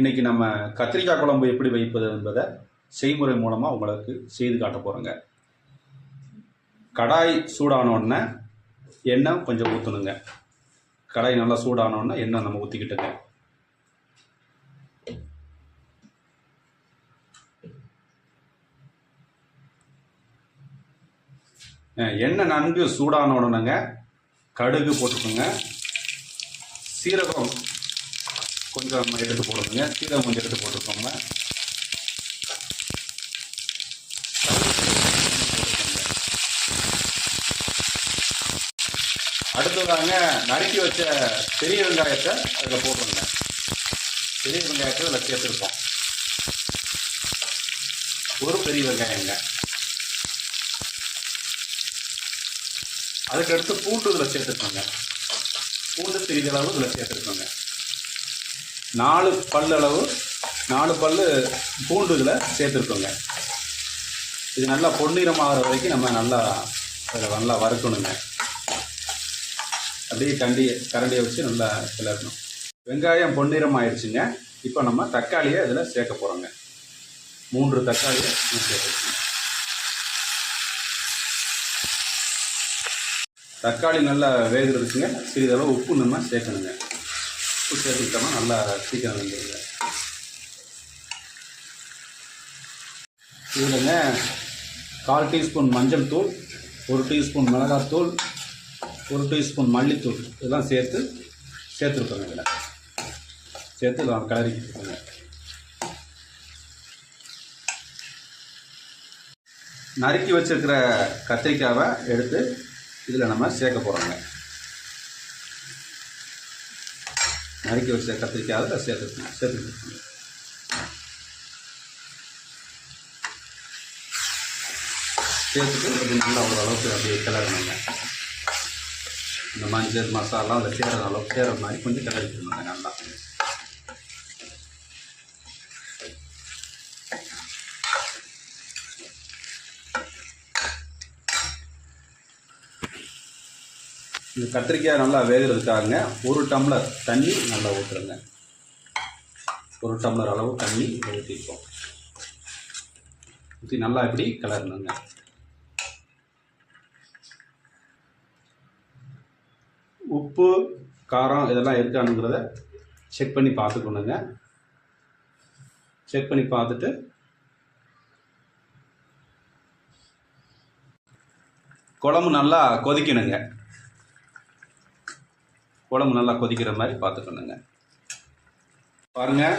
இன்னைக்கு நம்ம கத்திரிக்காய் குழம்பு எப்படி வைப்பது என்பதை செய்முறை மூலமாக உங்களுக்கு செய்து காட்ட போகிறோங்க கடாய் சூடானோடனே எண்ணெய் கொஞ்சம் ஊற்றணுங்க கடாய் நல்லா சூடானோடனே எண்ணெய் நம்ம ஊற்றிக்கிட்டுங்க எண்ணெய் நன்கு சூடான உடனேங்க கடுகு போட்டுக்கோங்க. சீரகம் கொஞ்சம் எடுத்து போடுங்க சீரகம் கொஞ்சம் எடுத்து போட்டுக்கோங்க. அடுத்ததாங்க நறுக்கி வச்ச பெரிய வெங்காயத்தை அதில் போட்டுருங்க. பெரிய வெங்காயத்தை அதில் சேர்த்துருக்கோம். ஒரு பெரிய வெங்காயங்க. அதுக்கடுத்து பூண்டு இதில் சேர்த்துருக்கோங்க பூண்டு சிறிதளவு இதில் சேர்த்துருக்கோங்க நாலு பல்லளவு நாலு பல் பூண்டு இதில் சேர்த்துருக்கோங்க. இது நல்லா பொன்னிறமாகிற வரைக்கும் நம்ம நல்லா அதில் நல்லா வறுக்கணுங்க. அப்படியே கண்டி கரண்டியை வச்சு நல்லா கிளறணும். வெங்காயம் பொன்னிறம் ஆயிடுச்சுங்க இப்போ நம்ம தக்காளியை இதில் சேர்க்க போகிறோங்க மூன்று தக்காளியை நம்ம தக்காளி நல்லா வேகிறதுக்குங்க. சிறிதளவு உப்பு நம்ம சேர்க்கணுங்க. சேர்த்துக்கிட்டோம்னா நல்லா சீக்கிரம் வந்துடுங்க இதுலங்க கால் டீஸ்பூன் மஞ்சள் தூள் ஒரு டீஸ்பூன் மிளகாத்தூள் ஒரு டீஸ்பூன் மல்லித்தூள். இதெல்லாம் சேர்த்து சேர்த்துருக்கோங்க இதில். சேர்த்து இதை கிளறிக்கிட்டுருக்கோங்க நறுக்கி வச்சுருக்கிற கத்திரிக்காவை எடுத்து இதில் நம்ம சேர்க்க போகிறோங்க நறுக்கி வச்ச கத்திரிக்காய் அதில் சேர்த்து சேர்த்துக்கிட்டு சேர்த்துட்டு அப்படி நல்லா ஓரளவுக்கு அப்படியே கிளறணுங்க இந்த மஞ்சள் மசாலா அதில் சேர அளவுக்கு சேர மாதிரி கொஞ்சம் கிளறிக்கணுங்க நல்லா இந்த கத்திரிக்காய் நல்லா வேகிறதுக்காக ஒரு டம்ளர் தண்ணி நல்லா ஊற்றுருங்க ஒரு டம்ளர் அளவு தண்ணி ஊற்றிப்போம் ஊற்றி நல்லா இப்படி கிளறணுங்க. உப்பு காரம் இதெல்லாம் இருக்கானுங்கிறத செக் பண்ணி பார்த்துக்கணுங்க. செக் பண்ணி பார்த்துட்டு குழம்பு நல்லா கொதிக்கணுங்க. குழம்பு நல்லா கொதிக்கிற மாதிரி பார்த்துக்கணுங்க. பாருங்கள்